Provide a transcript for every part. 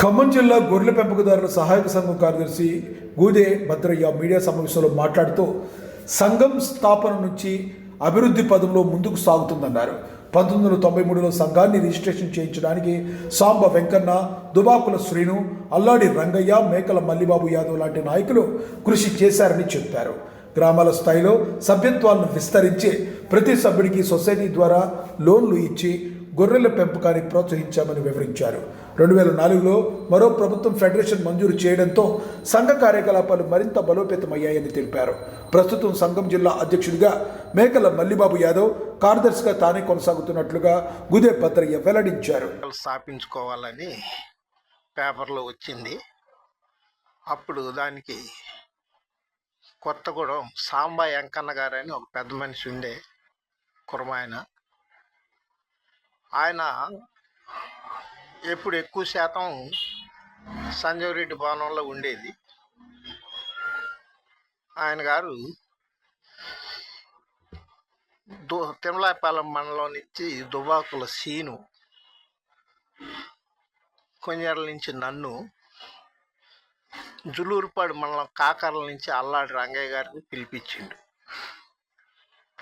ఖమ్మం జిల్లా గొర్రెల పెంపకదారుల సహాయక సంఘం కార్యదర్శి గూదే భద్రయ్య మీడియా సమావేశంలో మాట్లాడుతూ సంఘం స్థాపన నుంచి అభివృద్ధి పదంలో ముందుకు సాగుతుందన్నారు. పంతొమ్మిది వందల తొంభై మూడులో సంఘాన్ని రిజిస్ట్రేషన్ చేయించడానికి సాంబ వెంకన్న దుబాకుల శ్రీను అల్లాడి రంగయ్య మేకల మల్లిబాబు యాదవ్ లాంటి నాయకులు కృషి చేశారని చెప్పారు. గ్రామాల స్థాయిలో సభ్యత్వాలను విస్తరించి ప్రతి సభ్యుడికి సొసైటీ ద్వారా లోన్లు ఇచ్చి గొర్రెల పెంపకాన్ని ప్రోత్సహించామని వివరించారు. రెండు వేల నాలుగులో మరో ప్రభుత్వం ఫెడరేషన్ మంజూరు చేయడంతో సంఘ కార్యకలాపాలు మరింత బలోపేతమయ్యాయని తెలిపారు. ప్రస్తుతం సంఘం జిల్లా అధ్యక్షుడిగా మేకల మల్లిబాబు యాదవ్ కార్యదర్శిగా తానే కొనసాగుతున్నట్లుగా గుదే భద్రయ్య వెల్లడించారు. స్థాపించుకోవాలని పేపర్లో వచ్చింది. అప్పుడు దానికి కొత్తగూడెం సాంబా వెంకన్న గారని ఒక పెద్ద మనిషి ఉండే కురమాయన ఆయన ఎప్పుడు ఎక్కువ శాతం సంజయ్ రెడ్డి భవనంలో ఉండేది. ఆయన గారు దు తిమలాపాలెం మండలం నుంచి దుబాకుల సీను కొంజర్ల నుంచి నన్ను జులూరుపాడు మండలం కాకర్ల నుంచి అల్లాడి రంగయ్య గారిని పిలిపించిండు.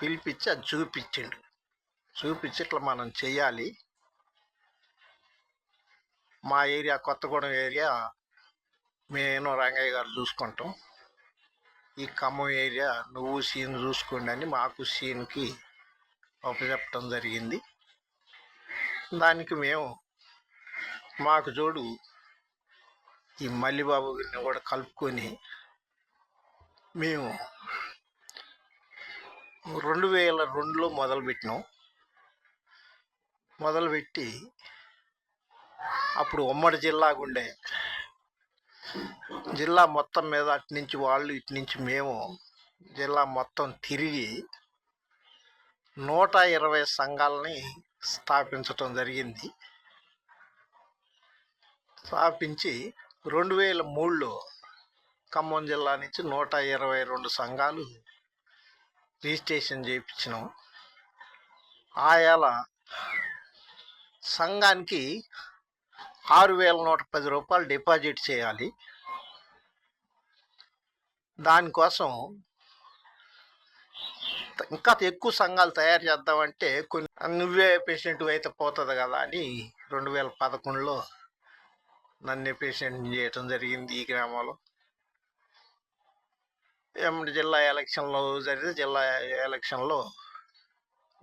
పిలిపించి అది చూపించిండు. చూపించి ఇట్లా మనం చేయాలి మా ఏరియా కొత్తగూడెం ఏరియా నేను రంగయ్య గారు చూసుకుంటాం. ఈ ఖమ్మం ఏరియా నువ్వు సీన్ చూసుకోండి అని మాకు సీన్కి అప్పచెప్పటం జరిగింది. దానికి మేము మాకు జోడు ఈ మల్లిబాబు గారిని కూడా కలుపుకొని మేము రెండు వేల రెండులో మొదలుపెట్టినాం. మొదలుపెట్టి అప్పుడు ఉమ్మడి జిల్లాగా ఉండే జిల్లా మొత్తం మీద అటు నుంచి వాళ్ళు ఇటు నుంచి మేము జిల్లా మొత్తం తిరిగి నూట ఇరవై సంఘాలని స్థాపించటం జరిగింది. స్థాపించి రెండు వేల మూడులో ఖమ్మం జిల్లా నుంచి నూట ఇరవై రెండు సంఘాలు రిజిస్ట్రేషన్ చేయించినాం. ఆయాల సంఘానికి ఆరు వేల నూట పది రూపాయలు డిపాజిట్ చేయాలి. దానికోసం ఇంకా ఎక్కువ సంఘాలు తయారు చేద్దామంటే కొన్ని నువ్వే పేషెంట్ అయితే పోతుంది కదా అని రెండు వేల పదకొండులో నన్నే పేషెంట్ చేయటం జరిగింది ఈ గ్రామంలో. ఏమంటే జిల్లా ఎలక్షన్లో జరిగితే జిల్లా ఎలక్షన్లో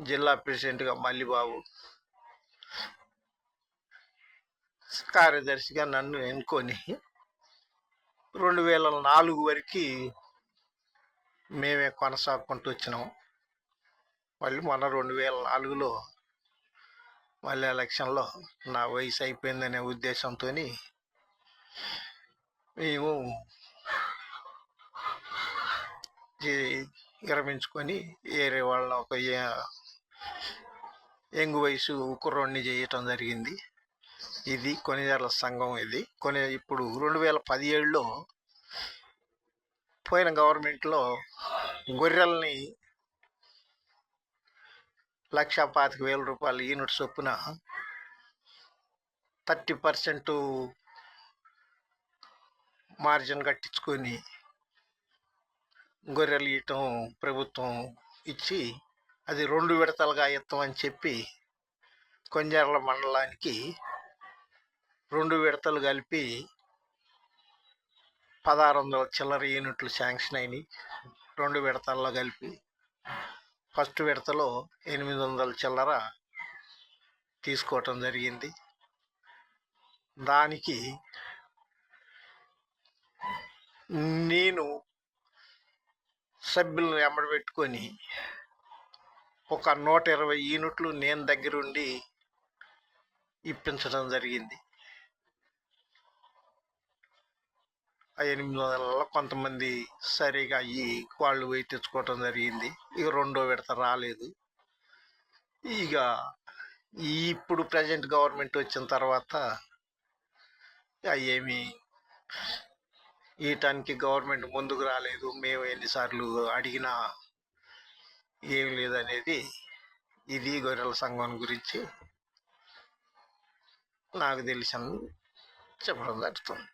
జిల్లా ప్రెసిడెంట్గా మల్లిబాబు కార్యదర్శిగా నన్ను ఎన్నుకొని రెండు వేల నాలుగు వరకు మేమే కొనసాగుకుంటూ వచ్చినాం. మళ్ళీ మొన్న రెండు వేల నాలుగులో మళ్ళీ ఎలక్షన్లో నా వయసు అయిపోయిందనే ఉద్దేశంతో మేము విరమించుకొని వేరే వాళ్ళని ఒక యంగ్ వయసు కుర్రోడిని చేయటం జరిగింది. ఇది కొనిజర్ల సంఘం ఇది. కొని ఇప్పుడు రెండు వేల పదిహేడులో పోయిన గవర్నమెంట్లో గొర్రెల్ని లక్ష పాతిక వేల రూపాయలు యూనిట్ చొప్పున థర్టీ పర్సెంట్ మార్జిన్ కట్టించుకొని గొర్రెలు ఇవ్వటం ప్రభుత్వం ఇచ్చి అది రెండు విడతలుగా ఇస్తామని చెప్పి కొంజర్ల మండలానికి రెండు విడతలు కలిపి పదహారు వందల చిల్లర యూనిట్లు శాంక్షన్ అయినాయి. రెండు విడతల్లో కలిపి ఫస్ట్ విడతలో ఎనిమిది వందల చిల్లర తీసుకోవటం జరిగింది. దానికి నేను సభ్యులను వెంబడి పెట్టుకొని ఒక నూట ఇరవై యూనిట్లు నేను దగ్గరుండి ఇప్పించడం జరిగింది. ఆ ఎనిమిది వందల కొంతమంది సరిగా అయ్యి వాళ్ళు పోయి తెచ్చుకోవటం జరిగింది. ఇక రెండో విడత రాలేదు. ఇక ఇప్పుడు ప్రజెంట్ గవర్నమెంట్ వచ్చిన తర్వాత ఏమి ఇయటానికి గవర్నమెంట్ ముందుకు రాలేదు. మేము ఎన్నిసార్లు అడిగినా ఏం లేదనేది ఇది గొర్రెల సంఘం గురించి నాకు తెలిసింది చెప్పడం జరుగుతుంది.